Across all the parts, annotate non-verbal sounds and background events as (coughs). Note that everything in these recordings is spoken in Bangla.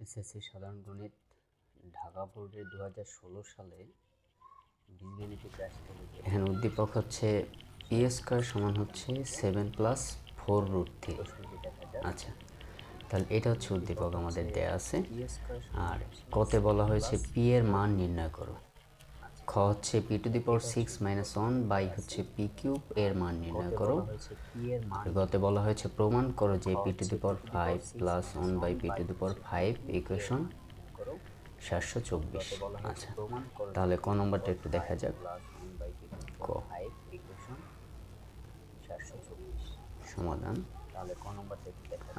এসএসসি সাধারণ গণিত ঢাকা বোর্ডের দু হাজার ষোলো সালে বীজগণিত ক্লাস এখানে উদ্দীপক হচ্ছে পি স্কোয়ার সমান হচ্ছে seven plus four root three আচ্ছা তাহলে এটা হচ্ছে উদ্দীপক আমাদের দেয়া আছে। আর কতে বলা হয়েছে পি এর মান নির্ণয় করো। খ হচ্ছে P to the power six minus one by হচ্ছে পি কিউব এর মান নির্ণয় করো। গতে বলা হয়েছে প্রমাণ করো যে P to the power five plus one by P to the power five equation সাতশো চব্বিশ। আচ্ছা তাহলে ক নম্বরটা একটু দেখা যাক। ক। সমাধান।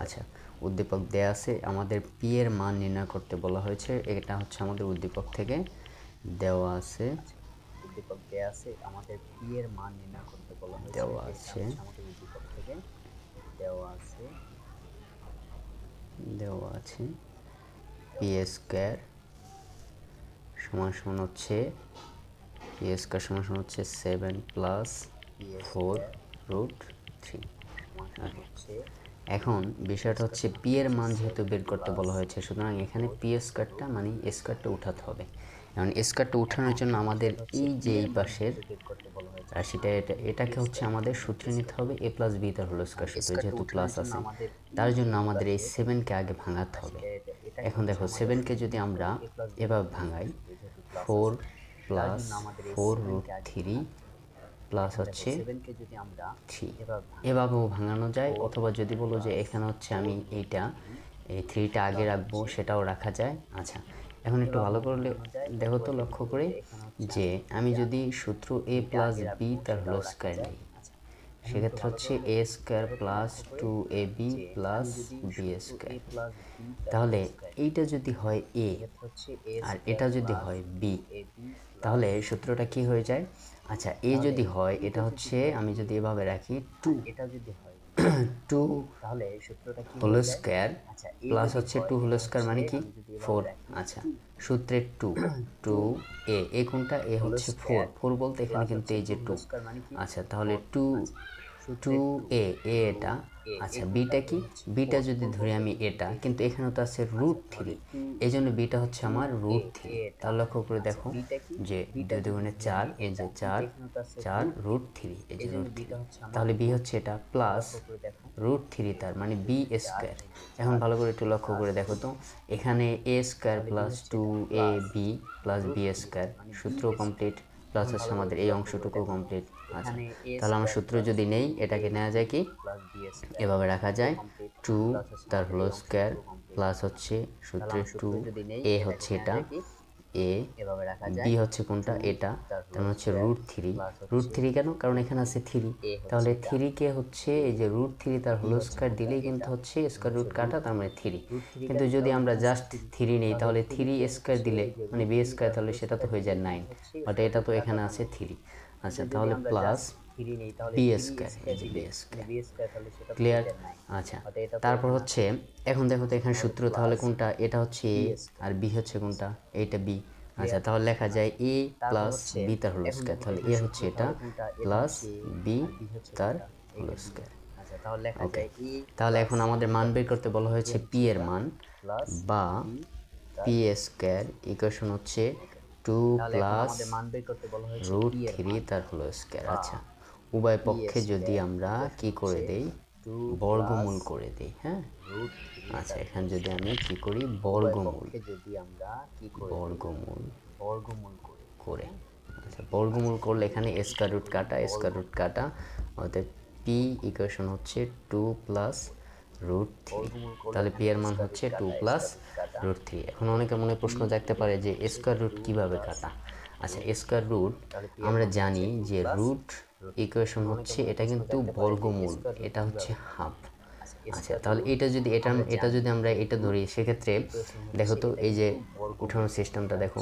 আচ্ছা উদ্দীপক দেয়া আছে। আমাদের পি এর মান নির্ণয় করতে বলা হয়েছে। এটা হচ্ছে আমাদের উদ্দীপক থেকে দেওয়া আছে। উদ্দীপক দেয়া আছে। আমাদের পি এর মান নির্ণয় করতে বলা হয়েছে। দেওয়া আছে। আমাদের উদ্দীপক থেকে দেওয়া আছে। দেওয়া আছে। পি স্কোয়ার সমান সমান হচ্ছে পি স্কোয়ার সমান সমান হচ্ছে seven plus four root three. হচ্ছে এখন বিষয়টা হচ্ছে পি এর মান যেহেতু বের করতে বলা হয়েছে সুতরাং এখানে পি স্কোয়ারটা মানে স্কোয়ারটা উঠাতে হবে। এখন স্কোয়ারটা উঠানোর জন্য আমাদের এই যে এই পাশের রাশিটা এটা এটাকে হচ্ছে আমাদের সূত্রে নিতে হবে এ প্লাস বি তার হলো স্কোয়ার সূত্র যেহেতু প্লাস আছে। তার জন্য আমাদের এই সেভেনকে আগে ভাঙাতে হবে। এখন দেখো সেভেনকে যদি আমরা এভাবে ভাঙাই four plus four root three plus হচ্ছে থ্রি এভাবেও ভাঙানো যায় অথবা যদি বলো যে এখানে হচ্ছে আমি এইটা এই থ্রিটা আগে রাখব সেটাও রাখা যায়। আচ্ছা এখন একটু ভালো করলে দেখো তো লক্ষ্য করে যে আমি যদি সূত্র এ প্লাস বি তার হলো স্কোয়ার নিই সেক্ষেত্রে হচ্ছে A square plus two A B plus B square তাহলে এইটা যদি হয় এ আর এটা যদি হয় বি তাহলে সূত্রটা কি হয়ে যায়? আচ্ছা এ যদি হয়, এটা হচ্ছে আমি যদি এভাবে রাখি টু এটা যদি হয় টু তাহলে এই সূত্রটা কি হোল স্কয়ার আচ্ছা প্লাস হচ্ছে টু হোল স্কয়ার মানে কি? ফোর আচ্ছা সূত্রের টু টু এ এ কোনটা? এ হচ্ছে ফোর ফোর বলতে এখানে কিন্তু এই যে টু মানে আচ্ছা তাহলে টু টু এ এ এটা আচ্ছা বিটা কি? বিটা যদি ধরি আমি এটা কিন্তু এখানে তো আছে রুট থ্রি এই জন্য বিটা হচ্ছে আমার রুট থ্রি তার লক্ষ্য করে দেখো যে দুই দুগুণে চার এই যে চার চার রুট থ্রি এই যে রুট থ্রি তাহলে বি হচ্ছে এটা প্লাস রুট থ্রি তার মানে বি স্কোয়ার এখন ভালো করে একটু লক্ষ্য করে দেখো তো। এখানে A square plus two A B plus B square সূত্র কমপ্লিট প্লাস হচ্ছে আমাদের এই অংশটুকু কমপ্লিট আচ্ছা তাহলে আমার সূত্র যদি নেই এটাকে নেওয়া যায় কি? এভাবে রাখা যায়। টু তার হলো স্কোয়ার প্লাস হচ্ছে সূত্রের টু এ হচ্ছে এটা এ বি হচ্ছে কোনটা? এটা তার মানে হচ্ছে রুট থ্রি রুট থ্রি কেন? কারণ এখানে আছে থ্রি তাহলে থ্রি কে হচ্ছে এই যে রুট থ্রি তার হোল স্কোয়ার দিলেই কিন্তু হচ্ছে স্কোয়ার রুট কাটা তার মানে থ্রি কিন্তু যদি আমরা জাস্ট থ্রি নেই তাহলে থ্রি স্কোয়ার দিলে মানে বি স্কোয়ার তাহলে সেটা তো হয়ে যায় নাইন বাট এটা তো এখানে আছে থ্রি আচ্ছা তাহলে প্লাস ক্লিয়ার আচ্ছা তারপর হচ্ছে এখন দেখো তো এখানে সূত্র তাহলে কোনটা? এটা হচ্ছে এ আর বি হচ্ছে কোনটা? এইটা বি আচ্ছা তাহলে লেখা যায় এ প্লাস বি তার হোল স্কোয়ার তাহলে এ হচ্ছে এটা প্লাস বি তার হোল স্কোয়ার আচ্ছা তাহলে এখন আমাদের মান বের করতে বলা হয়েছে পি এর মান বা পি স্কোয়ার ইকুয়েশন হচ্ছে টু প্লাস বলা হয়েছে রুট থ্রি তার হোল স্কোয়ার। আচ্ছা উভয় পক্ষে যদি আমরা কি করে দেই? বর্গমূল করে দেই হ্যাঁ? আচ্ছা এখানে যদি আমি কি করি? বর্গমূল। যদি আমরা কি করি বর্গমূল বর্গমূল করি করে। আচ্ছা বর্গমূল করলে এখানে স্কোয়ার রুট কাটা স্কোয়ার রুট কাটা। অর্থাৎ পি ইকুয়েশন হচ্ছে টু প্লাস রুট তাহলে পি এর মান হচ্ছে টু প্লাস রুট থ্রি এখন অনেকের মনে প্রশ্ন জাগতে পারে যে স্কোয়ার রুট কীভাবে কাটা? আচ্ছা স্কোয়ার রুট আমরা জানি যে রুট ইকুয়েশন হচ্ছে এটা কিন্তু বর্গমূল, এটা হচ্ছে হাফ আচ্ছা তাহলে এটা যদি এটা এটা যদি আমরা এটা ধরি, সেক্ষেত্রে দেখো তো এই যে উঠানোর সিস্টেমটা দেখো,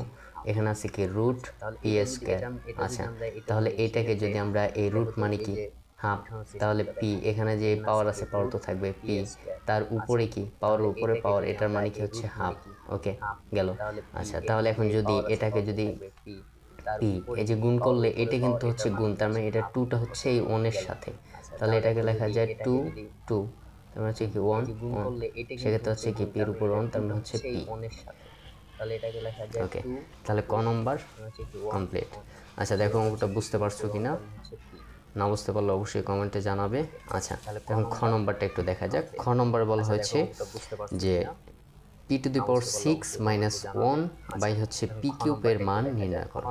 এখানে আছে কি রুট পি স্কোয়ার আচ্ছা তাহলে এইটাকে যদি আমরা এই রুট মানে কি? হাফ তাহলে পি এখানে যে পাওয়ার আছে পাওয়ার তো থাকবে পি তার উপরে কি? পাওয়ার উপরে পাওয়ার এটার মানে কি হচ্ছে হাফ ওকে গেল। আচ্ছা তাহলে এখন যদি এটাকে যদি পি এই যে গুণ করলে এটা কিন্তু হচ্ছে গুণ, তার মানে এটা টুটা হচ্ছে এই ওনের সাথে। তাহলে এটাকে লেখা যায় টু টু তার মানে হচ্ছে কি ওয়ান সেক্ষেত্রে হচ্ছে কি পির উপর ওয়ান তার মানে হচ্ছে পি তাহলে ওকে তাহলে ক নম্বর কমপ্লিট আচ্ছা দেখো অঙ্কটা বুঝতে পারছ কি না হচ্ছে পি না বুঝতে পারলে অবশ্যই কমেন্টে জানাবে। আচ্ছা এখন খ নম্বরটা একটু দেখা যাক। খ নম্বরে বলা হয়েছে বুঝতে পারছ যে P to the power six minus one by হচ্ছে পি কিউবের মান নির্ণয় করো।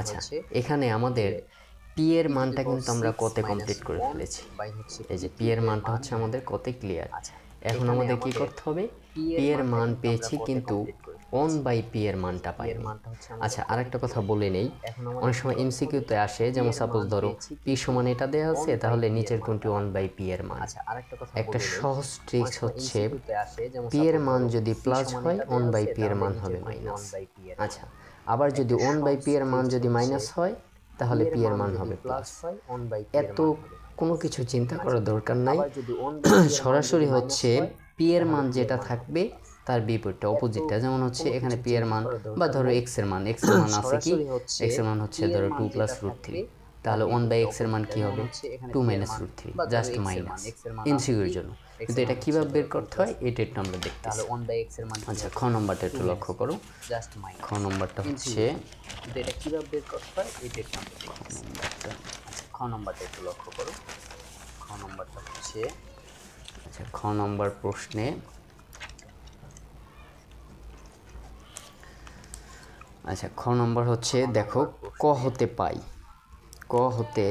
আচ্ছা এখানে আমাদের পি এর মানটা কিন্তু আমরা কতে কমপ্লিট করে ফেলেছি। এই যে পি এর মানটা হচ্ছে আমাদের কতে ক্লিয়ার আচ্ছা এখন আমাদের কি করতে হবে? পি এর মান পেয়েছি কিন্তু ওয়ান বাই পি এর মানটা পাই আচ্ছা আরেকটা কথা বলে নেই অনেক সময় এমসিকিউতে আসে যেমন সাপোজ ধরো পি সমান এটা দেওয়া আছে তাহলে নিচের কোনটি ওয়ান বাই পি এর মান আচ্ছা আরেকটা কথা একটা সহজ ট্রিক্স হচ্ছে পি এর মান যদি প্লাস হয় ওয়ান বাই পি এর মান হবে মাইনাস আচ্ছা আবার যদি ওয়ান বাই পি এর মান যদি মাইনাস হয় তাহলে পি এর মান হবে প্লাস হয় এত কোনো কিছু চিন্তা করার দরকার নাই সরাসরি হচ্ছে পি এর মান যেটা থাকবে তার বিপরীতটা অপোজিটটা যেমন হচ্ছে এখানে পি এর মান বা ধরো এক্সের মান এক্সের মান আছে কি? এক্সের মান হচ্ছে ধরো টু প্লাস রুট থ্রি তাহলে ওয়ান বাই এক্সের মান কি হবে? Two minus root three just minus এমসিকিউর জন্য। কিন্তু এটা কীভাবে বের করতে হয়? এটা একটু আমরা দেখতেছি। তাহলে ওয়ান বাই এক্সের মান আচ্ছা খ নম্বরটা একটু লক্ষ্য করো। জাস্ট মাইনাস খ নম্বরটা হচ্ছে কিন্তু এটা কীভাবে বের করতে হয়? এটা একটু আমরা আচ্ছা খ নম্বরটা একটু লক্ষ্য করো। খ নম্বরটা হচ্ছে আচ্ছা খ নম্বর প্রশ্নে আচ্ছা খ নম্বর হচ্ছে দেখো ক হতে পাই। ক হতে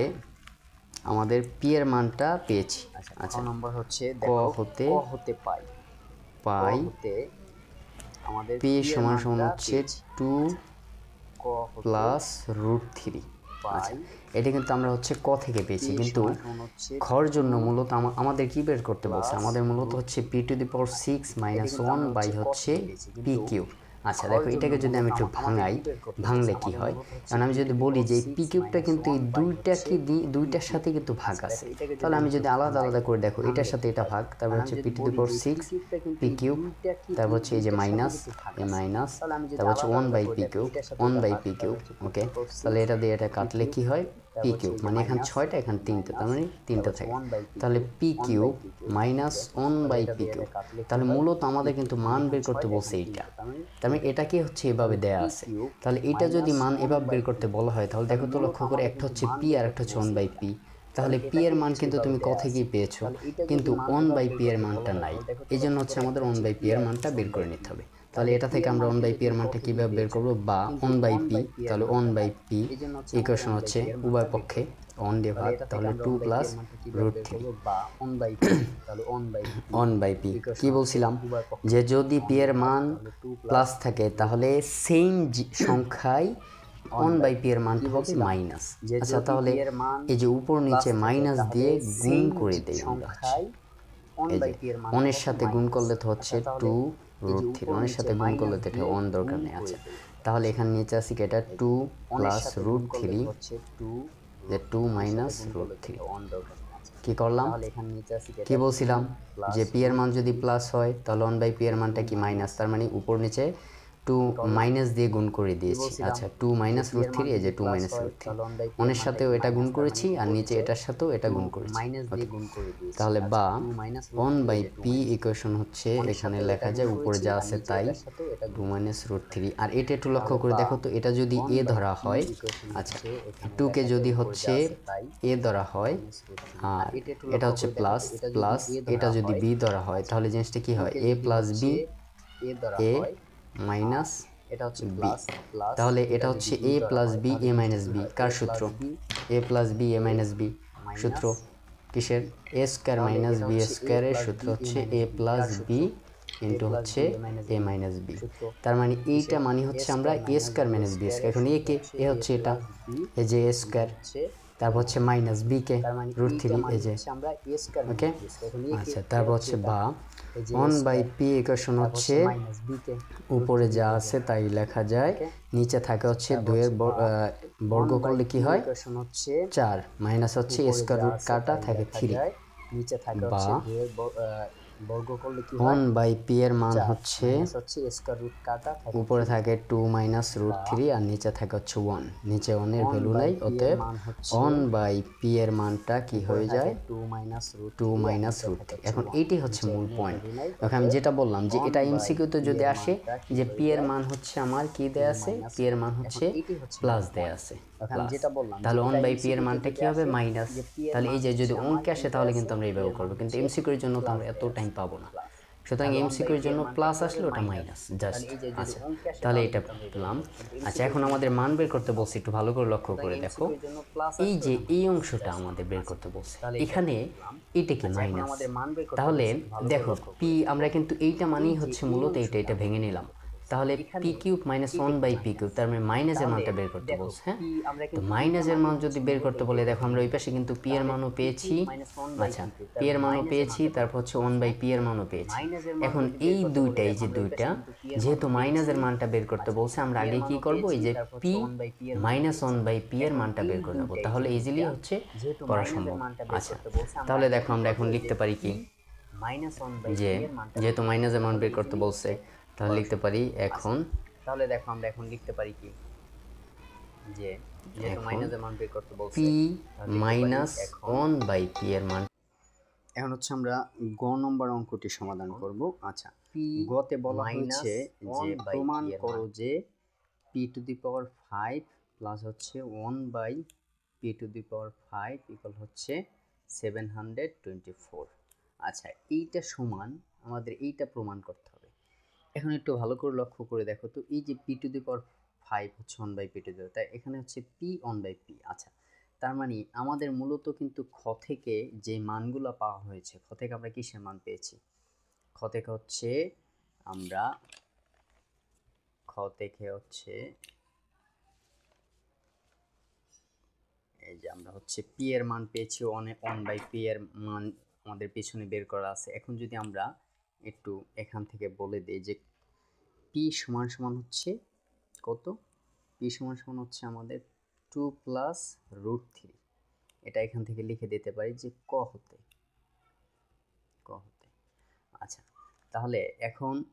আমাদের পি এর মানটা পেয়েছি। আচ্ছা খ নম্বর হচ্ছে ক হতে ক হতে পাই। পাই হতে আমাদের পি সমান সমান হচ্ছে। টু ক প্লাস রুট থ্রি আচ্ছা এটা কিন্তু আমরা হচ্ছে ক থেকে পেয়েছি কিন্তু খর জন্য মূলত আমাদের কি বের করতে বলছে? আমাদের মূলত হচ্ছে P to the power six minus one by হচ্ছে পি কিউ আচ্ছা দেখো, এটাকে যদি আমি একটু ভাঙাই, ভাঙলে কি হয়? কারণ আমি যদি বলি যে পি কিউবটা কিন্তু এই দুইটা কি দুইটার সাথে কিন্তু ভাগ আছে। তাহলে আমি যদি আলাদা আলাদা করে দেখো, এটার সাথে এটা ভাগ, তারপর হচ্ছে P to the power six P cube তারপর হচ্ছে এই যে মাইনাস এ মাইনাস তারপর হচ্ছে one by P cube one by P cube okay তাহলে এটা দিয়ে এটা কাটলে কি হয়? পি কিউব মানে এখানে ছয়টা এখানে তিনটা তার মানে তিনটা থাকে। তাহলে P cube minus one by P cube তাহলে মূলত আমাদের কিন্তু মান বের করতে বলছে এইটা। তার মানে এটাকে হচ্ছে এভাবে দেয়া আছে। তাহলে এটা যদি মান এভাবে বের করতে বলা হয় তাহলে দেখো তো লক্ষ্য করে একটা হচ্ছে পি আর একটা হচ্ছে ওয়ান বাই পি তাহলে পি এর মান কিন্তু তুমি ক থেকেই পেয়েছ? কিন্তু ওয়ান বাই পি এর মানটা নাই। এই জন্য হচ্ছে আমাদের ওয়ান বাই পি এর মানটা বের করে নিতে হবে। তাহলে এটা থেকে আমরা ওয়ান বাই পি এর মানটা কীভাবে বের করব? বা ওয়ান বাই পি তাহলে ওয়ান বাই পি ইকুয়েশন হচ্ছে উভয় পক্ষে ওয়ান দিয়ে ভাগ তাহলে টু প্লাস রুট থ্রি বা ওয়ান বাই পি কি বলছিলাম? যে যদি পি এর মান প্লাস থাকে তাহলে সেম (coughs) সংখ্যায় ওয়ান বাই পি এর মান হবে মাইনাস আচ্ছা তাহলে এই যে উপর নিচে মাইনাস দিয়ে গুণ করে দেই আমরা। ওয়ানের সাথে গুণ করলে তো হচ্ছে টু রুট থ্রি ওয়ানের সাথে গুণ করলে তো এটা ওয়ান দরকার নেই। আছে তাহলে এখানে নিচে আছে কি এটা টু প্লাস রুট থ্রি যে টু মাইনাস রুট থ্রি আচ্ছা, কি করলাম? কি বলছিলাম? যে পি এর মান যদি প্লাস হয় তাহলে ওয়ান বাই পি এর মানটা কি মাইনাস তার মানে উপর নিচে টু মাইনাস দিয়ে গুণ করে দিয়েছি। আচ্ছা টু মাইনাস রুট থ্রি এই যে টু মাইনাস রুট থ্রি ওয়ানের সাথেও এটা গুণ করেছি আর নিচে এটার সাথেও এটা গুণ করেছি। মাইনাস দিয়ে গুণ করে দিয়েছি। তাহলে বা minus one by P equation হচ্ছে এখানে লেখা যায় উপরে যা আছে তাই টু মাইনাস রুট থ্রি আর এটা একটু লক্ষ্য করে দেখো তো এটা যদি এ ধরা হয় আচ্ছা টুকে যদি হচ্ছে এ ধরা হয় আর এটা হচ্ছে প্লাস প্লাস এটা যদি বি ধরা হয় তাহলে জিনিসটা কি হয়? এ প্লাস বি এ হয় মাইনাস এটা হচ্ছে প্লাস প্লাস তাহলে এটা হচ্ছে A plus B A minus B কার সূত্র? A plus B A minus B সূত্র। কিসের? এ স্কোয়ার মাইনাস বি স্কোয়ারের সূত্র হচ্ছে এ প্লাস বি ইন্টু হচ্ছে এ মাইনাস বি তার মানে এইটা মানে হচ্ছে আমরা A square minus B square এখন এ কে এ হচ্ছে এটা। এই যে এ স্কোয়ার তারপর হচ্ছে মাইনাস বি কে রুট থ্রি যে। এ স্কয়ার ওকে আচ্ছা তারপর হচ্ছে বা। ওয়ান বাই পি ইকুয়েশন হচ্ছে উপরে যা আছে তাই লেখা যায়। নিচে থাকে হচ্ছে দুইয়ের ব- আহ, বর্গ করলে কি হয়? ইকুয়েশন হচ্ছে চার মাইনাস হচ্ছে স্কোয়ার রুট কাটা থাকে থ্রি নিচে থাকে হচ্ছে বা বর্গ করলে কি ওয়ান বাই পি এর মান হচ্ছে হচ্ছে স্কয়ার রুট কাটা থাকে উপরে থাকে টু মাইনাস রুট থ্রি আর নিচে থাকে হচ্ছে ওয়ান নিচে ওয়ানের ভ্যালু নাই অতএব মান হচ্ছে ওয়ান বাই পি এর মানটা কি হয়ে যায়? Two minus root two minus root এখন এইটি হচ্ছে মূল পয়েন্ট এখন আমি যেটা বললাম যে এটা এমসিকিউতে যদি আসে যে পি এর মান হচ্ছে আমার কি দেয়া আছে? পি এর মান হচ্ছে প্লাস দেয়া আছে। এখন যেটা বললাম তাহলে ওয়ান বাই পি এর মানটা কি হবে? মাইনাস তাহলে এই যে যদি অঙ্কে আসে তাহলে কিন্তু আমরা এইভাবে করব। কিন্তু এমসিকিউর জন্য তো আমরা এত টাইম পাবো না। সুতরাং এমসিকিউর জন্য প্লাস আসলে ওটা মাইনাস জাস্ট আচ্ছা। তাহলে এটা পেলাম। আচ্ছা এখন আমাদের মান বের করতে বলছি একটু ভালো করে লক্ষ্য করে দেখো। এর এই যে এই অংশটা আমাদের বের করতে বলছে। এখানে এটা কি মাইনাস মান তাহলে দেখো পি আমরা কিন্তু এইটা মানেই হচ্ছে মূলত এটা এটা ভেঙে নিলাম। তাহলে P cube minus one by P cube তার মানে মাইনাসের মানটা বের করতে বলছে হ্যাঁ? তো মাইনাসের মান যদি বের করতে বলে দেখো আমরা ওই পাশে কিন্তু পি এর মানও পেয়েছি। আচ্ছা পি এর মানও পেয়েছি তারপর হচ্ছে ওয়ান বাই পি এর মানও পেয়েছি। এখন এই দুইটা এই যে দুইটা যেহেতু মাইনাসের মানটা বের করতে বলছে আমরা আগে কি করব? এই যে P minus one by P এর মানটা বের করে নেব। তাহলে ইজিলি হচ্ছে করা সম্ভব। আচ্ছা তাহলে দেখো আমরা এখন লিখতে পারি কি? মাইনাস যে যেহেতু মাইনাসের মান বের করতে বলছে তাহলে লিখতে পারি এখন। তাহলে দেখো আমরা এখন লিখতে পারি কি? যে যেহেতু মাইনাসের মান বের করতে বলছে P minus one by P এর মান। এখন হচ্ছে আমরা গ নম্বর অঙ্কটি সমাধান করব। আচ্ছা গতে বলা হয়েছে যে প্রমাণ করো যে P to the power five plus হচ্ছে one by P to the power five equal হচ্ছে সেভেন হান্ড্রেড টোয়েন্টি ফোর আচ্ছা এইটা সমান আমাদের এইটা প্রমাণ করতে হবে। এখন একটু ভালো করে লক্ষ্য করে দেখো তো, এই যে P to the power five হচ্ছে one by P to the তাই এখানে হচ্ছে পি ওয়ান বাই পি আচ্ছা। তার মানে আমাদের মূলত কিন্তু খ থেকে যে মানগুলো পাওয়া হয়েছে, খ থেকে আমরা কিসের মান পেয়েছি? খ থেকে হচ্ছে আমরা, খ থেকে হচ্ছে এই যে আমরা হচ্ছে পি এর মান পেয়েছি ওয়ান বাই পি এর মান আমাদের পিছনে বের করা আছে। এখন যদি আমরা একটু এখান থেকে বলে দিই যে পি সমান সমান হচ্ছে কত? পি সমান সমান হচ্ছে আমাদের টু প্লাস রুট থ্রি। এটা এখান থেকে লিখে দিতে পারি যে ক হতে। ক হতে। আচ্ছা তাহলে এখন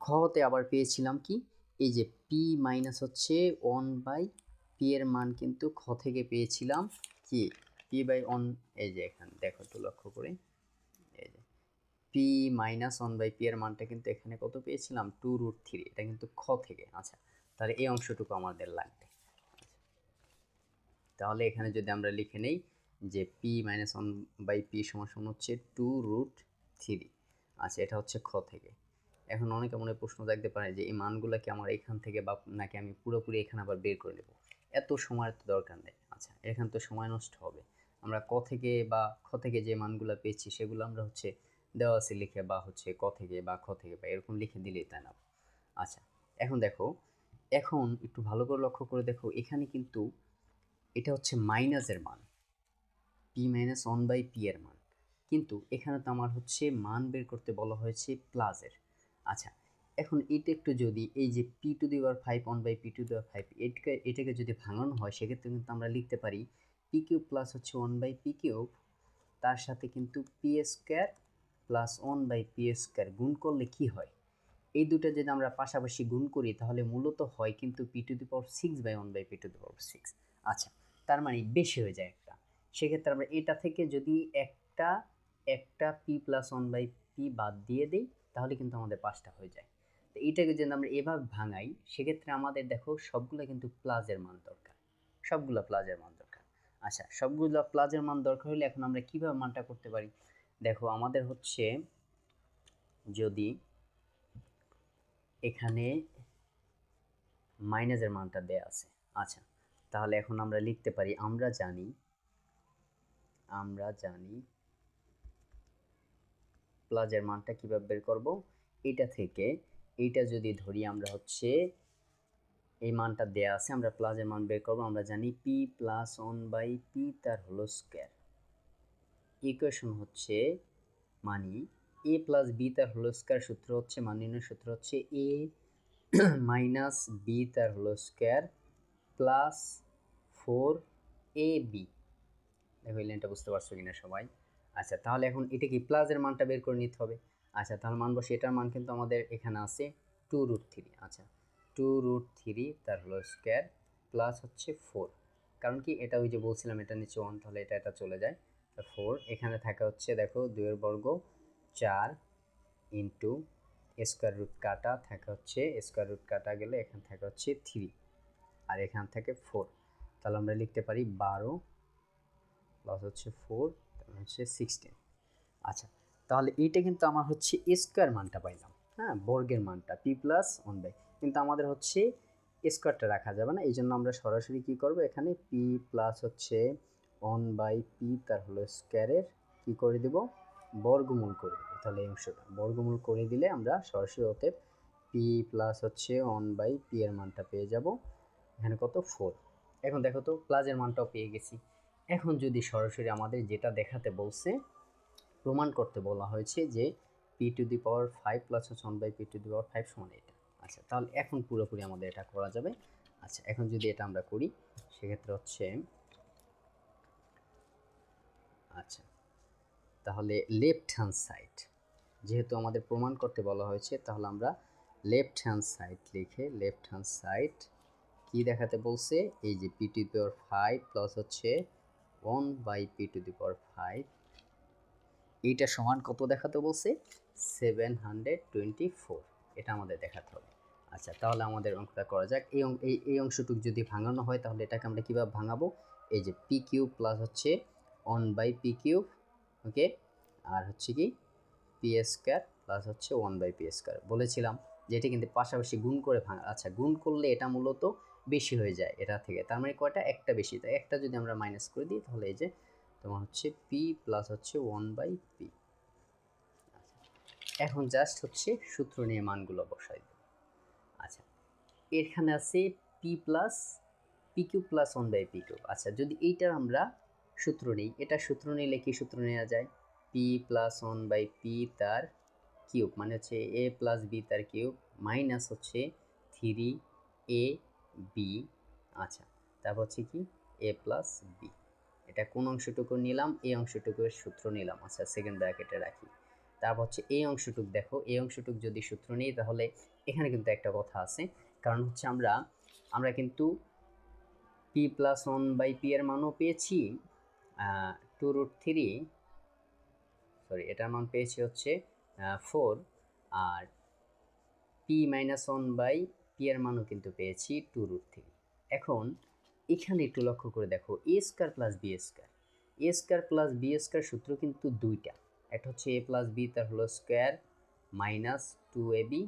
খ হতে আবার পেয়েছিলাম কি? এই যে পি মাইনাস হচ্ছে ওয়ান বাই পি এর মান কিন্তু খ থেকে পেয়েছিলাম কি? পি বাই ওয়ান, এই যে এখানে, দেখো একটু লক্ষ্য করে। P minus one by P এর মানটা কিন্তু এখানে কত পেয়েছিলাম? টু রুট থ্রি এটা কিন্তু খ থেকে। আচ্ছা তাহলে এই অংশটুকু আমাদের লাগবে। তাহলে এখানে যদি আমরা লিখে নেই যে P minus one by P সমান হচ্ছে টু রুট থ্রি আচ্ছা এটা হচ্ছে খ থেকে। এখন অনেকে মনে প্রশ্ন থাকতে পারে যে এই মানগুলো কি আমার এখান থেকে বা নাকি আমি পুরোপুরি এখানে আবার বের করে নেব? এত সময়ের তো দরকার নেই। আচ্ছা এখানে তো সময় নষ্ট হবে। আমরা ক থেকে বা খ থেকে যে মানগুলো পেয়েছি, সেগুলো আমরা হচ্ছে দেওয়া আছে লিখে বা হচ্ছে ক থেকে বা খ থেকে বা এরকম লিখে দিলেই তাই না। আচ্ছা এখন দেখো, এখন একটু ভালো করে লক্ষ্য করে দেখো, এখানে কিন্তু এটা হচ্ছে মাইনাসের মান। P minus one by P এর মান। কিন্তু এখানে তো আমার হচ্ছে মান বের করতে বলা হয়েছে প্লাসের আচ্ছা এখন এটা একটু যদি এই যে P to the power five one by P to the power five এটাকে এটাকে যদি ভাঙানো হয়, সেক্ষেত্রে কিন্তু আমরা লিখতে পারি পি কিউব প্লাস হচ্ছে ওয়ান বাই পি কিউব তার সাথে কিন্তু P square plus one by P square গুণ করলে কি হয়? এই দুটো যদি আমরা পাশাপাশি গুণ করি, তাহলে মূলত হয় কিন্তু P to the power six by one by P to the power six আচ্ছা তার মানে বেশি হয়ে যায় একটা। সেক্ষেত্রে আমরা এটা থেকে যদি একটা একটা P plus one by P বাদ দিয়ে দিই, তাহলে কিন্তু আমাদের পাঁচটা হয়ে যায়। তো এইটাকে যদি আমরা এভাবে ভাঙাই, সেক্ষেত্রে আমাদের দেখো সবগুলো কিন্তু প্লাজের মান দরকার। সবগুলো প্লাজের মান দরকার। আচ্ছা সবগুলো প্লাজের মান দরকার হলে এখন আমরা কীভাবে মানটা করতে পারি? দেখো, আমাদের হচ্ছে যদি এখানে মাইনাসের মানটা দেয়া আছে। আচ্ছা তাহলে এখন আমরা লিখতে পারি, আমরা জানি আমরা জানি প্লাজের মানটা কীভাবে বের করব? এটা থেকে এইটা যদি ধরি, আমরা হচ্ছে এই মানটা দেয়া আছে, আমরা প্লাজের মান বের করব, আমরা জানি P plus one by P তার হলো স্কোয়ার ইকুয়েশন হচ্ছে মানি এ প্লাস বি তার হোল স্কোয়ার সূত্র হচ্ছে মান সূত্র হচ্ছে এ মাইনাস বি তার whole square plus four A B দেখো লাইনটা বুঝতে পারছ কিনা সবাই? আচ্ছা তাহলে এখন এটা কি প্লাসের মানটা বের করে নিতে হবে? আচ্ছা তাহলে মান বসে এটার মান কিন্তু আমাদের এখানে আছে টু রুট থ্রি আচ্ছা টু রুট থ্রি তার হলো স্কোয়ার প্লাস হচ্ছে ফোর কারণ কি? এটা ওই যে বলছিলাম, এটা নিচে ওয়ান তাহলে এটা এটা চলে যায়। ফোর এখানে থাকা হচ্ছে, দেখো, দুইয়ের বর্গ চার ইন্টু স্কোয়ার রুট কাটা, থাকা হচ্ছে স্কোয়ার রুট কাটা গেলে এখানে থাকা হচ্ছে থ্রি আর এখান থেকে ফোর তাহলে আমরা লিখতে পারি বারো প্লাস হচ্ছে ফোর হচ্ছে সিক্সটিন আচ্ছা তাহলে এইটা কিন্তু আমার হচ্ছে স্কোয়ার মানটা পাইলাম। হ্যাঁ বর্গের মানটা পি প্লাস ওয়ান বাই কিন্তু আমাদের হচ্ছে স্কোয়ারটা রাখা যাবে না এই জন্য আমরা সরাসরি কী করব, এখানে পি প্লাস হচ্ছে ওয়ান বাই পি তার হলো স্কোয়ারের কী করে দিব? বর্গমূল করে দেবো। তাহলে অংশটা, বর্গমূল করে দিলে আমরা সরাসরি ওতে পি প্লাস হচ্ছে ওয়ান বাই পি এর মানটা পেয়ে যাব। এখানে কত? ফোর এখন দেখো তো প্লাসের মানটাও পেয়ে গেছি। এখন যদি সরাসরি আমাদের যেটা দেখাতে বলছে, প্রমাণ করতে বলা হয়েছে যে P to the power five plus হচ্ছে one by P to the power five সমান এটা। আচ্ছা তাহলে এখন পুরোপুরি আমাদের এটা করা যাবে। আচ্ছা এখন যদি এটা আমরা করি, সেক্ষেত্রে হচ্ছে আচ্ছা তাহলে লেফট হ্যান্ড সাইড যেহেতু আমাদের প্রমাণ করতে বলা হয়েছে, তাহলে আমরা লেফট হ্যান্ড সাইড লিখে লেফট হ্যান্ড সাইড কি দেখাতে বলছে? এই যে P to the power five plus হচ্ছে one by P to the power five এইটা সমান কত দেখাতে বলছে? সেভেন হান্ড্রেড টোয়েন্টি ফোর এটা আমাদের দেখাতে হবে। আচ্ছা তাহলে আমাদের অঙ্কটা করা যাক। এই এই অংশটুকু যদি ভাঙানো হয়, তাহলে এটাকে আমরা কীভাবে ভাঙাবো? এই যে পি কিউ প্লাস হচ্ছে one by P cube okay আর হচ্ছে কি পি স্কোয়ার প্লাস হচ্ছে ওয়ান বাই পি স্কোয়ার বলেছিলাম যে এটা কিন্তু পাশাপাশি গুণ করে ভাঙা আচ্ছা গুণ করলে এটা মূলত বেশি হয়ে যায় এটা থেকে। তার মানে কয়টা? একটা বেশি। তাই একটা যদি আমরা মাইনাস করে দিই, তাহলে এই যে তোমার হচ্ছে পি প্লাস হচ্ছে ওয়ান বাই পি এখন জাস্ট হচ্ছে সূত্র নিয়ে মানগুলো বসাই দেব। আচ্ছা এখানে আছে P plus P Q plus one by P Q আচ্ছা যদি এইটার আমরা সূত্র নিই। এটা সূত্র নিলে কি সূত্র নেওয়া যায়? P plus one by P তার কিউব মানে হচ্ছে এ প্লাস বি তার কিউব মাইনাস হচ্ছে থ্রি এ বি আচ্ছা তারপর হচ্ছে কি? এ প্লাস বি এটা কোন অংশটুকু নিলাম? এই অংশটুকুর সূত্র নিলাম। আচ্ছা সেকেন্ড ব্র্যাকেটে রাখি। তারপর হচ্ছে এই অংশটুক দেখো। এই অংশটুক যদি সূত্র নিই, তাহলে এখানে কিন্তু একটা কথা আছে। কারণ হচ্ছে আমরা আমরা কিন্তু P plus one by P এর মানও পেয়েছি। টু রুট থ্রি সরি এটার মান পেয়েছি হচ্ছে four R p minus one by p এর মানও কিন্তু পেয়েছি টু রুট থ্রি এখন এখানে একটু লক্ষ্য করে দেখো a square plus b square a square plus b square সূত্র কিন্তু দুইটা। একটা হচ্ছে এ প্লাস বি তার হলো square minus two a b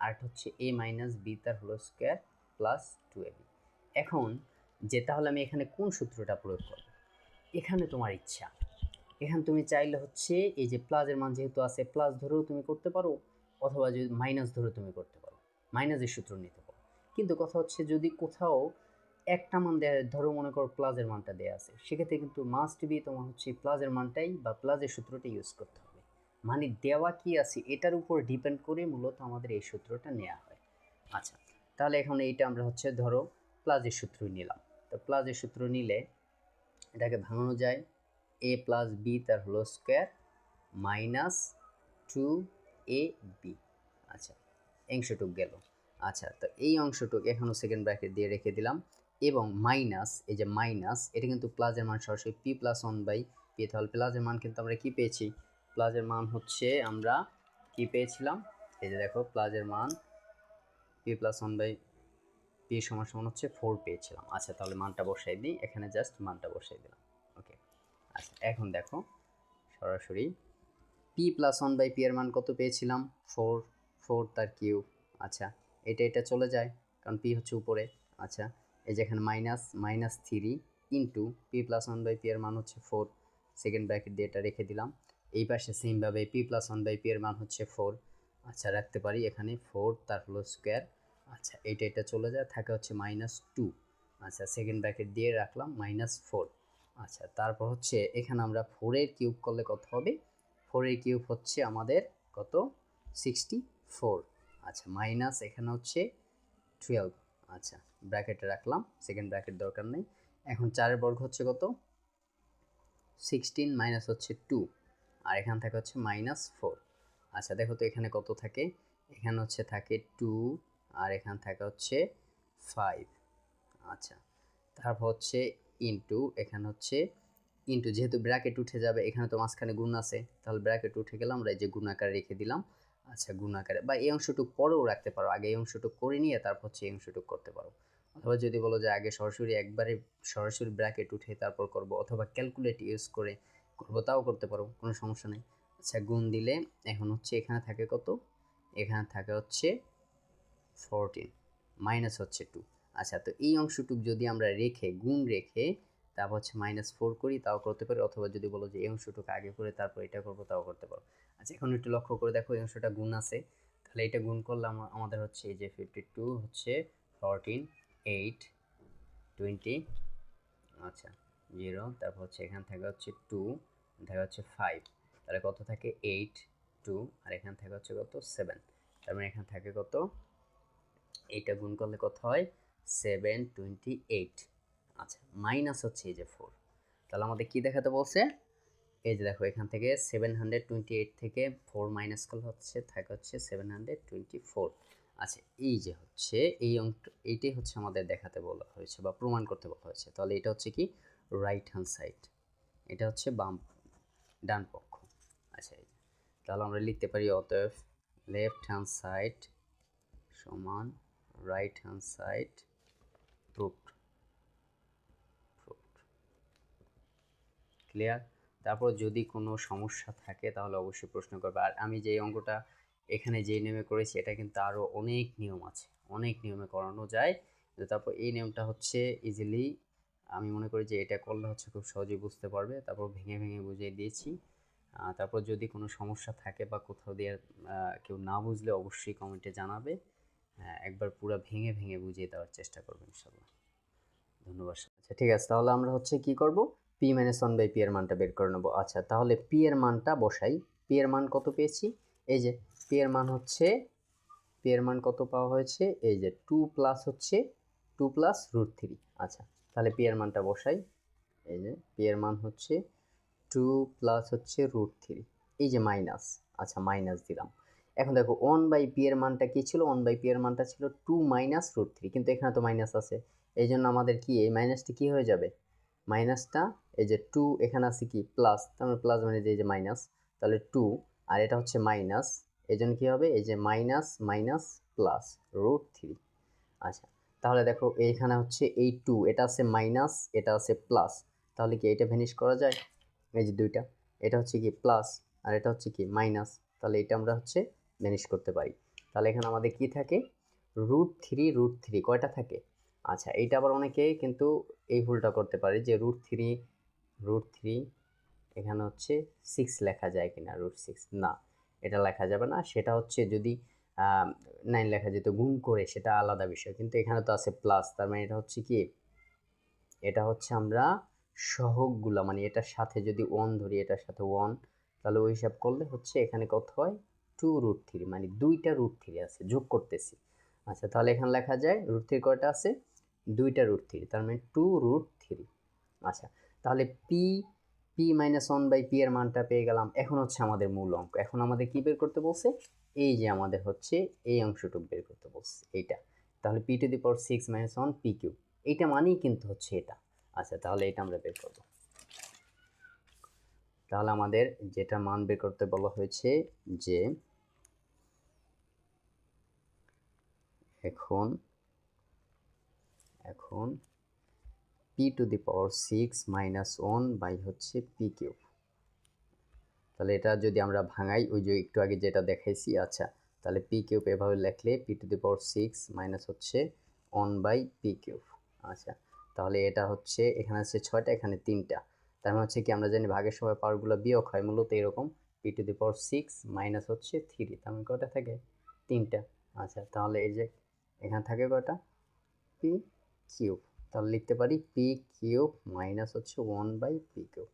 আর হচ্ছে এ মাইনাস বি তার হলো square plus two a b এখন যে, তাহলে আমি এখানে কোন সূত্রটা প্রয়োগ করব? এখানে তোমার ইচ্ছা। এখানে তুমি চাইলে হচ্ছে এই যে প্লাসের মান যেহেতু আছে প্লাস ধরেও তুমি করতে পারো, অথবা যদি মাইনাস ধরে তুমি করতে পারো। মাইনাসের সূত্র নিতে পারো। কিন্তু কথা হচ্ছে যদি কোথাও একটা মান দেয়, ধরো মনে করো প্লাসের মানটা দেওয়া আছে, সেক্ষেত্রে কিন্তু মাস্ট বি তোমার হচ্ছে প্লাসের মানটাই বা প্লাসের সূত্রটা ইউজ করতে হবে। মানে দেওয়া কি আছে, এটার উপর ডিপেন্ড করে মূলত আমাদের এই সূত্রটা নেওয়া হয়। আচ্ছা তাহলে এখন এইটা আমরা হচ্ছে ধরো প্লাসের সূত্রই নিলাম। তো প্লাসের সূত্র নিলে এটাকে ভাঙানো যায়। এ প্লাস বি তার হলো square minus two a b আচ্ছা অংশটুক গেল। আচ্ছা তো এই অংশটুক এখনও সেকেন্ড ব্র্যাকেট দিয়ে রেখে দিলাম। এবং মাইনাস এই যে মাইনাস এটা কিন্তু প্লাসের মান সরাসরি p plus one by p তাহলে প্লাসের মান কিন্তু আমরা কি পেয়েছি? প্লাসের মান হচ্ছে আমরা কি পেয়েছিলাম? এই যে দেখো প্লাসের মান p plus one by p সমান সমান হচ্ছে ফোর পেয়েছিলাম। আচ্ছা তাহলে মানটা বসাই দিই। এখানে জাস্ট মানটা বসাই দিলাম। ওকে আচ্ছা এখন দেখো, সরাসরি p plus one by p মান কত পেয়েছিলাম? ফোর ফোর তার কিউব আচ্ছা এটা এটা চলে যায়, কারণ পি হচ্ছে উপরে। আচ্ছা এই যে এখানে minus minus three into p plus one by p মান হচ্ছে ফোর সেকেন্ড ব্র্যাকেট দিয়ে এটা রেখে দিলাম। এই পাশে সেমভাবে p plus one by p মান হচ্ছে ফোর আচ্ছা রাখতে পারি এখানে ফোর তার হলো স্কোয়ার আচ্ছা এইটা এটা চলে যায়, থাকে হচ্ছে মাইনাস টু আচ্ছা সেকেন্ড ব্র্যাকেট দিয়ে রাখলাম মাইনাস ফোর আচ্ছা তারপর হচ্ছে এখানে আমরা ফোরের কিউব করলে কত হবে? ফোরের কিউব হচ্ছে আমাদের কত? সিক্সটি ফোর আচ্ছা মাইনাস এখানে হচ্ছে টুয়েলভ আচ্ছা ব্র্যাকেটে রাখলাম সেকেন্ড ব্র্যাকেট দরকার নেই। এখন চারের বর্গ হচ্ছে কত? সিক্সটিন মাইনাস হচ্ছে টু আর এখানে থাকে হচ্ছে মাইনাস ফোর আচ্ছা দেখো তো এখানে কত থাকে? এখানে হচ্ছে থাকে টু আর এখানে থাকে হচ্ছে ফাইভ আচ্ছা তারপর হচ্ছে ইনটু এখানে হচ্ছে ইনটু যেহেতু ব্র্যাকেট উঠে যাবে, এখানে তো মাঝখানে গুণ আছে, তাহলে ব্র্যাকেট উঠে গেলাম আমরা এই যে গুণ আকারে রেখে দিলাম। আচ্ছা গুণ আকারে, বা এই অংশটুক পরেও রাখতে পারো, আগে এই অংশটুক করে নিয়ে তারপর হচ্ছে এই অংশটুক করতে পারো। অথবা যদি বলো যে আগে সরাসরি একবারে সরাসরি ব্র্যাকেট উঠে তারপর করব, অথবা ক্যালকুলেট ইউজ করে করব, তাও করতে পারো, কোনো সমস্যা নেই। আচ্ছা গুণ দিলে এখন হচ্ছে এখানে থাকে কত? এখানে থাকে হচ্ছে ফোরটিন মাইনাস হচ্ছে টু আচ্ছা তো এই অংশটুক যদি আমরা রেখে, গুণ রেখে তারপর হচ্ছে মাইনাস ফোর করি, তাও করতে পারি? অথবা যদি বলো যে এই অংশটুকু আগে করে তারপর এটা করব, তাও করতে পারো আচ্ছা এখন একটু লক্ষ্য করে দেখো এই অংশটা গুণ আছে। তাহলে এটা গুণ করলে আমা- আমাদের হচ্ছে এই যে ফিফটি টু হচ্ছে ফোরটিন এইট টোয়েন্টি আচ্ছা জিরো তারপর হচ্ছে এখানে থাকে হচ্ছে টু থাকে হচ্ছে ফাইভ তাহলে কত থাকে? এইট টু আর এখানে থাকে হচ্ছে কত? সেভেন তার মানে এখানে থাকে কত? এইটা গুণ করলে কত হয়? সেভেন টোয়েন্টি এইট আচ্ছা মাইনাস হচ্ছে এই যে ফোর তাহলে আমাদের কি দেখাতে বলছে? এই যে দেখো, এখান থেকে সেভেন হান্ড্রেড টোয়েন্টি এইট থেকে ফোর মাইনাস করলে হচ্ছে, থাকে হচ্ছে সেভেন হান্ড্রেড টোয়েন্টি ফোর আচ্ছা এই যে হচ্ছে, এই অঙ্ক এইটাই হচ্ছে আমাদের দেখাতে বলা হয়েছে বা প্রমাণ করতে বলা হয়েছে। তাহলে এটা হচ্ছে কি? রাইট হ্যান্ড সাইড এটা হচ্ছে বাম, ডান পক্ষ। আচ্ছা এই তাহলে আমরা লিখতে পারি অতএব লেফট হ্যান্ড সাইড সমান right hand side proofed proofed clear তারপর যদি কোনো সমস্যা থাকে, তাহলে অবশ্যই প্রশ্ন করবে। আর আমি যে অঙ্কটা এখানে যে নিয়মে করেছি, এটা কিন্তু আরও অনেক নিয়ম আছে। অনেক নিয়মে করানো যায়। তারপর এই নিয়মটা হচ্ছে ইজিলি আমি মনে করি যে এটা করলে হচ্ছে খুব সহজেই বুঝতে পারবে। তারপর ভেঙে ভেঙে বুঝিয়ে দিয়েছি। তারপর যদি কোনো সমস্যা থাকে বা কোথাও দিয়ে কেউ না বুঝলে অবশ্যই কমেন্টে জানাবে। একবার পুরো ভেঙে ভেঙে বুঝিয়ে দেওয়ার চেষ্টা করব ইনশাল্লাহ ধন্যবাদ আচ্ছা ঠিক আছে, তাহলে আমরা হচ্ছে কি করব? P minus one by p এর মানটা বের করে নেব। আচ্ছা তাহলে পি এর মানটা বসাই। পি এর মান কত পেয়েছি? এই যে পি এর মান হচ্ছে পি এর মান কত পাওয়া হয়েছে? এই যে টু প্লাস হচ্ছে টু প্লাস রুট থ্রি আচ্ছা তাহলে পি এর মানটা বসাই। এই যে পি এর মান হচ্ছে টু প্লাস হচ্ছে রুট থ্রি এই যে মাইনাস আচ্ছা মাইনাস দিলাম। এখন দেখো ওয়ান বাই পি এর মানটা কি ছিল? ওয়ান বাই পি এর মানটা ছিল টু মাইনাস রুট থ্রি কিন্তু এখানে তো মাইনাস আছে। এই জন্য আমাদের কি, এই মাইনাসটা কি হয়ে যাবে? মাইনাসটা এই যে টু এখানে আছে কি? প্লাস মানে প্লাস মানে যে, এই যে মাইনাস তাহলে টু আর এটা হচ্ছে মাইনাস এই জন্য কী হবে? এই যে minus minus plus root three আচ্ছা তাহলে দেখো এইখানে হচ্ছে এই টু এটা আছে মাইনাস এটা আছে প্লাস তাহলে কি এটা ভ্যানিশ করা যায়? এই যে দুইটা, এটা হচ্ছে কি প্লাস আর এটা হচ্ছে কি মাইনাস তাহলে এটা আমরা হচ্ছে ভ্যানিশ করতে পারি। তাহলে এখানে আমাদের কি থাকে? রুট থ্রি রুট থ্রি কয়টা থাকে? আচ্ছা এইটা আবার অনেকে কিন্তু এই ভুলটা করতে পারে যে রুট থ্রি রুট থ্রি এখানে হচ্ছে সিক্স লেখা যায় কিনা রুট সিক্স না, এটা লেখা যাবে না। সেটা হচ্ছে যদি নাইন লেখা যেত, গুণ করে, সেটা আলাদা বিষয়। কিন্তু এখানে তো আছে প্লাস তার মানে এটা হচ্ছে কি? এটা হচ্ছে আমরা সহগগুলা মানে এটার সাথে যদি ওয়ান ধরি, এটার সাথে ওয়ান তাহলে ওই হিসাব করলে হচ্ছে এখানে কত হয়? টু রুট থ্রি মানে দুইটা রুট থ্রি আছে, যোগ করতেছি। আচ্ছা তাহলে এখানে লেখা যায় রুট থ্রি কয়টা আছে? দুইটা রুট থ্রি তার মানে টু রুট থ্রি আচ্ছা তাহলে p p minus one by p এর মানটা পেয়ে গেলাম। এখন হচ্ছে আমাদের মূল অঙ্ক। এখন আমাদের কি বের করতে বলছে? এই যে আমাদের হচ্ছে এই অংশটুকু বের করতে বলছে, এইটা। তাহলে p to the power six minus one p q এইটা মানেই কিন্তু হচ্ছে এটা। আচ্ছা তাহলে এটা আমরা বের করব। তাহলে আমাদের যেটা মান বের করতে বলা হয়েছে যে এখন এখন p to the power six minus one by হচ্ছে পি কিউব তাহলে এটা যদি আমরা ভাঙাই, ওই যে একটু আগে যেটা দেখাইছি আচ্ছা তাহলে পি কিউব এভাবে লেখলে p to the power six minus হচ্ছে ওয়ান বাই পি কিউব আচ্ছা তাহলে এটা হচ্ছে, এখানে আছে ছয়টা, এখানে তিনটা। তার মানে হচ্ছে কি আমরা জানি ভাগের সময় পাওয়ারগুলো বিয়োগ হয়, মূলত এরকম p to the power six minus হচ্ছে থ্রি তার মানে কটা থাকে? তিনটা। আচ্ছা তাহলে এই যে এখানে থাকে কয়টা? পি কিউব তাহলে লিখতে পারি পি কিউব মাইনাস হচ্ছে ওয়ান বাই পি কিউব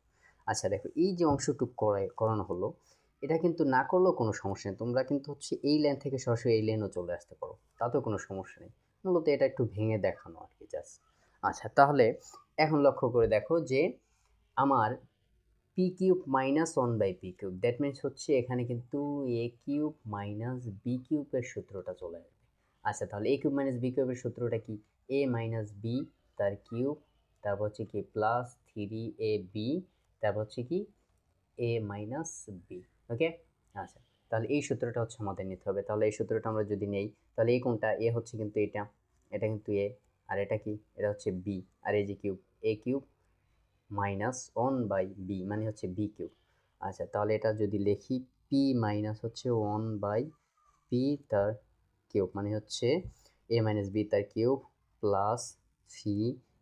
আচ্ছা দেখো, এই যে অংশটুকু করায়, করানো হলো, এটা কিন্তু না করলেও কোনো সমস্যা নেই। তোমরা কিন্তু হচ্ছে এই লাইন থেকে সরাসরি এই লাইনও চলে আসতে পারো, তাতেও কোনো সমস্যা নেই। মূলত এটা একটু ভেঙে দেখানো আর কি জাস্ট আচ্ছা তাহলে এখন লক্ষ্য করে দেখো যে আমার p cube minus one by p cube that means হচ্ছে এখানে কিন্তু এ কিউব মাইনাস বি কিউবের সূত্রটা চলে আসবে। আচ্ছা তাহলে এ কিউব মাইনাস বি কিউবের সূত্রটা কি? এ মাইনাস বি তার কিউব তারপর হচ্ছে কি প্লাস থ্রি এ বি তারপর হচ্ছে কি এ মাইনাস বি ওকে আচ্ছা তাহলে এই সূত্রটা হচ্ছে আমাদের নিতে হবে। তাহলে এই সূত্রটা আমরা যদি নেই, তাহলে এই কোনটা? এ হচ্ছে কিন্তু এটা এটা কিন্তু এ আর এটা কি? এটা হচ্ছে বি আর এই যে cube a cube minus one by b মানে হচ্ছে বি কিউব আচ্ছা তাহলে এটা যদি লিখি পি মাইনাস হচ্ছে ওয়ান বাই পি তার কিউব মানে হচ্ছে এ মাইনাস বি তার cube plus c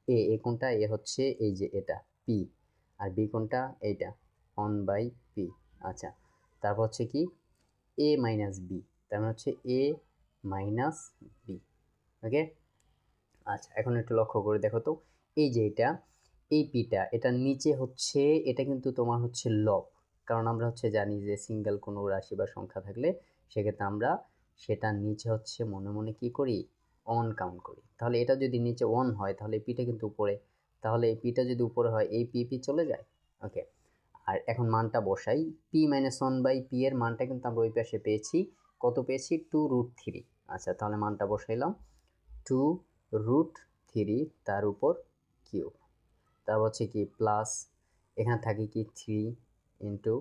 a a কোনটা? এ হচ্ছে এই যে এটা পি আর বি কোনটা? এইটা ওয়ান বাই পি আচ্ছা। তারপর হচ্ছে কি? এ মাইনাস বি তার মানে হচ্ছে এ মাইনাস বি ওকে আচ্ছা এখন একটু লক্ষ্য করে দেখো তো, এই যে এটা এই পিটা এটার নিচে হচ্ছে, এটা কিন্তু তোমার হচ্ছে লব কারণ আমরা হচ্ছে জানি যে সিঙ্গেল কোনো রাশি বা সংখ্যা থাকলে সেক্ষেত্রে আমরা সেটার নিচে হচ্ছে মনে মনে কি করি? অন কাউন্ট করি। তাহলে এটা যদি নিচে অন হয়, তাহলে এই পিটা কিন্তু উপরে। তাহলে এই পিটা যদি উপরে হয় এই পি পি চলে যায়? ওকে আর এখন মানটা বসাই। P minus one by p এর মানটা কিন্তু আমরা ওই পাশে পেয়েছি। কত পেয়েছি? টু রুট থ্রি আচ্ছা তাহলে মানটা বসাইলাম। টু রুট থ্রি তার উপর কিউব তারপর হচ্ছে কি প্লাস এখানে থাকে কি থ্রি ইন্টু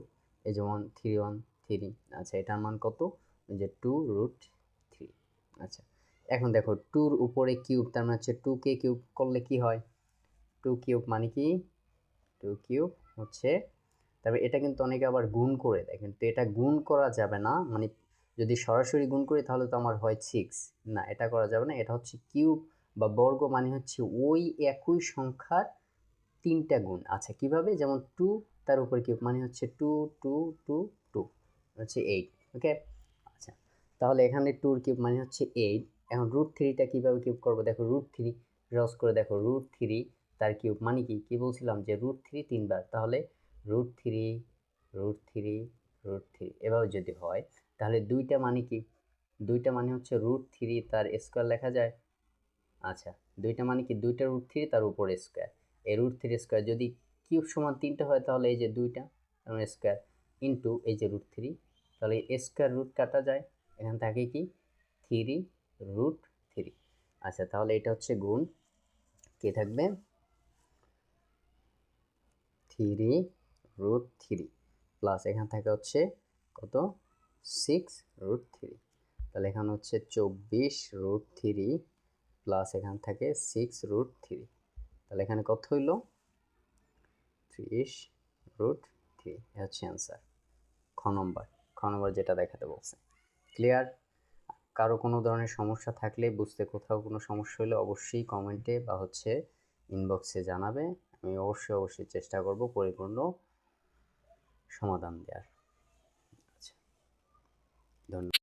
এই যে ওয়ান থ্রি ওয়ান থ্রি আচ্ছা এটার মান কত? যে টু রুট থ্রি আচ্ছা। এখন দেখো টুর উপরে কিউব তার মানে হচ্ছে টু কে কিউব করলে কি হয়? টু কিউব মানে কি? টু কিউব হচ্ছে তবে এটা কিন্তু অনেকে আবার গুণ করে দেয় কিন্তু এটা গুণ করা যাবে না মানে যদি সরাসরি গুণ করি তাহলে তো আমার হয় সিক্স না, এটা করা যাবে না, এটা হচ্ছে কিউব বা বর্গ মানে হচ্ছে ওই একই সংখ্যার তিনটা গুণ আচ্ছা কীভাবে? যেমন টু তার উপরে কিউব মানে হচ্ছে টু টু টু টু হচ্ছে এইট ওকে আচ্ছা তাহলে এখানে টুর কিউব মানে হচ্ছে এইট এখন রুট থ্রিটা কীভাবে কিউব করব? দেখো রুট থ্রি রস করে দেখো রুট থ্রি তার কিউব মানে কি? কী বলছিলাম যে রুট থ্রি তিনবার, তাহলে root three root three root three এভাবে যদি হয়, তাহলে দুইটা মানে কি? দুইটা মানে হচ্ছে রুট থ্রি তার স্কোয়ার লেখা যায়? আচ্ছা দুইটা মানে কি? দুইটা রুট থ্রি তার উপর স্কোয়ার এই রুট থ্রি স্কোয়ার যদি কিউব সমান তিনটা হয় তাহলে এই যে দুইটা স্কোয়ার ইন্টু এই যে রুট থ্রি তাহলে স্কোয়ার রুট কাটা যায়, এখানে থাকে কি? থ্রি রুট থ্রি আচ্ছা তাহলে এটা হচ্ছে গুণ, কে থাকবে? থ্রি রুট থ্রি প্লাস এখানে থাকে হচ্ছে কত? সিক্স রুট থ্রি তাহলে এখানে হচ্ছে চব্বিশ রুট থ্রি প্লাস এখানে থাকে সিক্স রুট থ্রি তাহলে এখানে কত হইল? ত্রিশ রুট থ্রি এ হচ্ছে অ্যান্সার খ নম্বর খ নম্বর যেটা দেখাতে বলছে। ক্লিয়ার কারও কোনো ধরনের সমস্যা থাকলে বুঝতে কোথাও কোনো সমস্যা হলে অবশ্যই কমেন্টে বা হচ্ছে ইনবক্সে জানাবে। আমি অবশ্যই অবশ্যই চেষ্টা করব পরিপূর্ণ সমাধান দেওয়ার আচ্ছা। ধন্যবাদ।